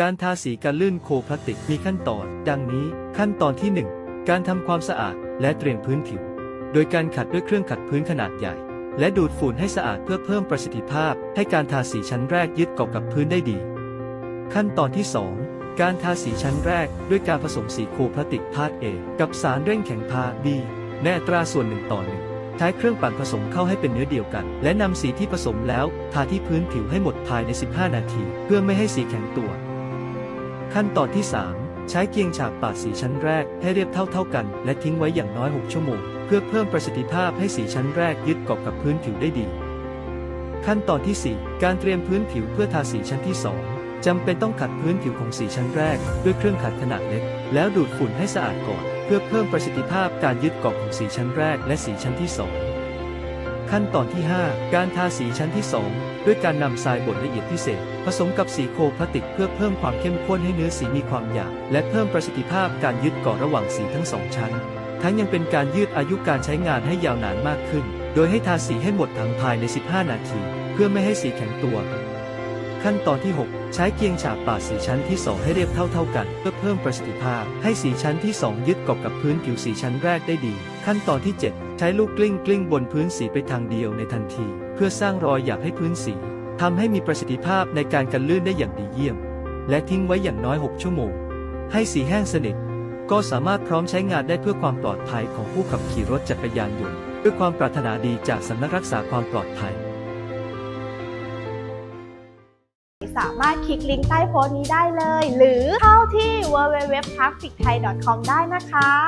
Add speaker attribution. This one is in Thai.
Speaker 1: การทาสีกันลื่นโคพลาสติกมีขั้นตอน ดังนี้ขั้นตอนที่ 1 การทำความสะอาดและเตรียมพื้นผิว โดยการขัดด้วยเครื่องขัดพื้นขนาดใหญ่ และดูดฝุ่นให้สะอาดเพื่อเพิ่มประสิทธิภาพ ให้การทาสีชั้นแรกยึดเกาะกับพื้นได้ดี ขั้นตอนที่ 2 การทาสีชั้นแรก ด้วยการผสมสีโคพลาสติกพาดเอกับสารเร่งแข็งพาบีในอัตราส่วนหนึ่งต่อหนึ่งใช้เครื่องปั่นผสมเข้าให้เป็นเนื้อเดียวกัน และนำสีที่ผสมแล้วทาที่พื้นผิวให้หมดภายใน 15 นาที เพื่อไม่ให้สีแข็งตัว ขั้นตอนที่ 3 ใช้เกียงฉาบปาดสีชั้นแรกให้เรียบเท่าๆกัน และทิ้งไว้อย่างน้อย 6 ชั่วโมง เพื่อเพิ่มประสิทธิภาพให้สีชั้นแรกยึดเกาะกับพื้นผิวได้ดี ขั้นตอนที่ 4 การเตรียมพื้นผิวเพื่อทาสีชั้นที่ 2จำเป็นต้องขัดพื้นผิวของสีชั้นแรก ด้วยเครื่องขัดขนาดเล็ก แล้วดูดฝุ่นให้สะอาดก่อน เพื่อเพิ่มประสิทธิภาพการยึดเกาะของสีชั้นแรกและสีชั้นที่ 2 ขั้นตอนที่ 5 การทาสีชั้นที่ 2 ด้วยการนำทรายบดละเอียดพิเศษ ผสมกับสีโคพลาสติกเพื่อเพิ่มความเข้มข้นให้เนื้อสีมีความหยาบและเพิ่มประสิทธิภาพการยึดเกาะระหว่างสีทั้งสองชั้น ทั้งยังเป็นการยืดอายุการใช้งานให้ยาวนานมากขึ้น โดยให้ทาสีให้หมดถังภายใน 15 นาที เพื่อไม่ให้สีแข็งตัว ขั้นตอนที่ 6 ใช้เกียงฉาบปาดสีชั้นที่ 2 ให้เรียบเท่าๆกัน เพื่อเพิ่มประสิทธิภาพ ให้สีชั้นที่ 2 ยึดเกาะกับพื้นผิวสีชั้นแรกได้ดี ขั้นตอนที่ 7 ช้ลูกกลิ้งกลิ้งบนพื้นสีไปทางเดียวในทันที เพื่อสร้างรอยหยักให้พื้นสีทำให้มีประสิทธิภาพในการกันลื่นได้อย่างดีเยี่ยม และทิ้งไว้อย่างน้อย 6 ชั่วโมง ให้สีแห้งสนิทก็สามารถพร้อมใช้งานได้เพื่อความปลอดภัยของผู้ขับขี่รถจักรยานยนต์ด้วยความปรารถนาดีจากสำนักรักษาความปลอดภัย
Speaker 2: สามารถคลิกลิงก์ใต้โพสต์นี้ได้เลย หรือเข้าที่ www.trafficthai.com ได้นะคะ